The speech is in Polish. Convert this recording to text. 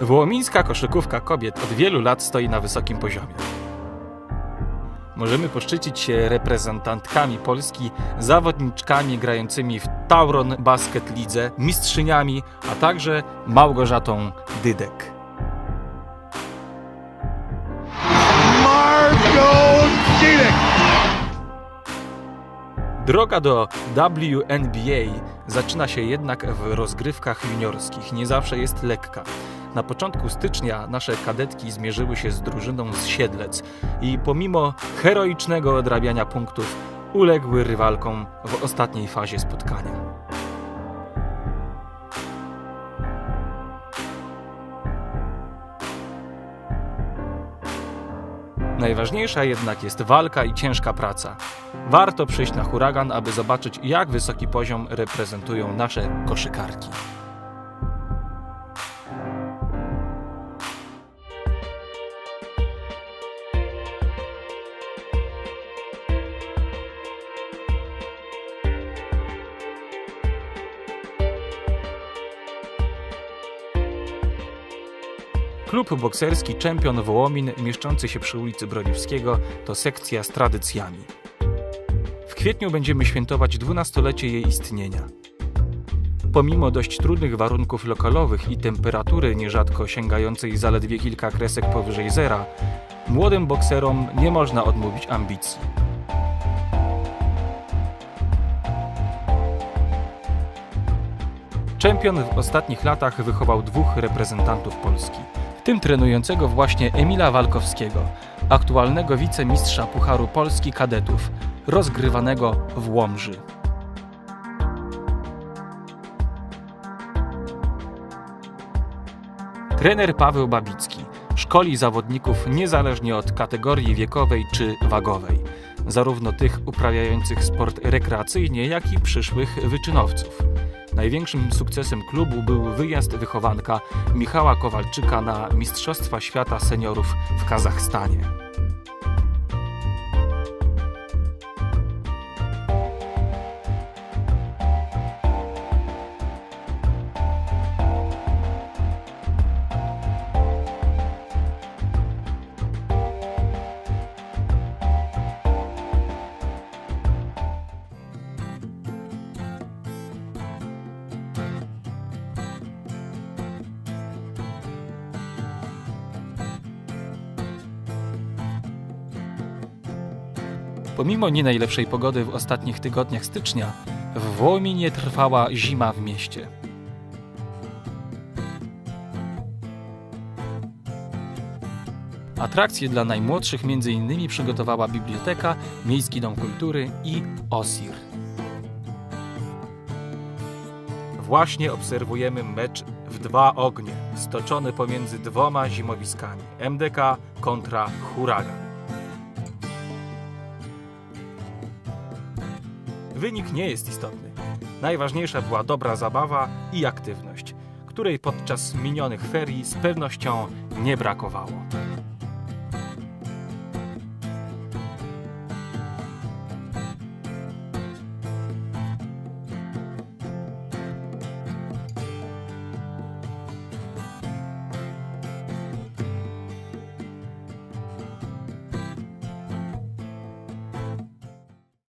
Wołomińska koszykówka kobiet od wielu lat stoi na wysokim poziomie. Możemy poszczycić się reprezentantkami Polski, zawodniczkami grającymi w Tauron Basket Lidze, mistrzyniami, a także Małgorzatą Dydek. Droga do WNBA zaczyna się jednak w rozgrywkach juniorskich. Nie zawsze jest lekka. Na początku stycznia nasze kadetki zmierzyły się z drużyną z Siedlec i pomimo heroicznego odrabiania punktów uległy rywalkom w ostatniej fazie spotkania. Najważniejsza jednak jest walka i ciężka praca. Warto przyjść na huragan, aby zobaczyć, jak wysoki poziom reprezentują nasze koszykarki. Klub bokserski Czempion Wołomin, mieszczący się przy ulicy Broniewskiego, to sekcja z tradycjami. W kwietniu będziemy świętować 12-lecie jej istnienia. Pomimo dość trudnych warunków lokalowych i temperatury nierzadko sięgającej zaledwie kilka kresek powyżej zera, młodym bokserom nie można odmówić ambicji. Czempion w ostatnich latach wychował dwóch reprezentantów Polski, tym trenującego właśnie Emila Walkowskiego, aktualnego wicemistrza Pucharu Polski kadetów, rozgrywanego w Łomży. Trener Paweł Babicki szkoli zawodników niezależnie od kategorii wiekowej czy wagowej, zarówno tych uprawiających sport rekreacyjnie, jak i przyszłych wyczynowców. Największym sukcesem klubu był wyjazd wychowanka Michała Kowalczyka na Mistrzostwa Świata Seniorów w Kazachstanie. Pomimo nie najlepszej pogody w ostatnich tygodniach stycznia, w Wołominie trwała zima w mieście. Atrakcje dla najmłodszych m.in. przygotowała Biblioteka, Miejski Dom Kultury i OSIR. Właśnie obserwujemy mecz w dwa ognie, stoczony pomiędzy dwoma zimowiskami MDK kontra Huragan. Wynik nie jest istotny. Najważniejsza była dobra zabawa i aktywność, której podczas minionych ferii z pewnością nie brakowało.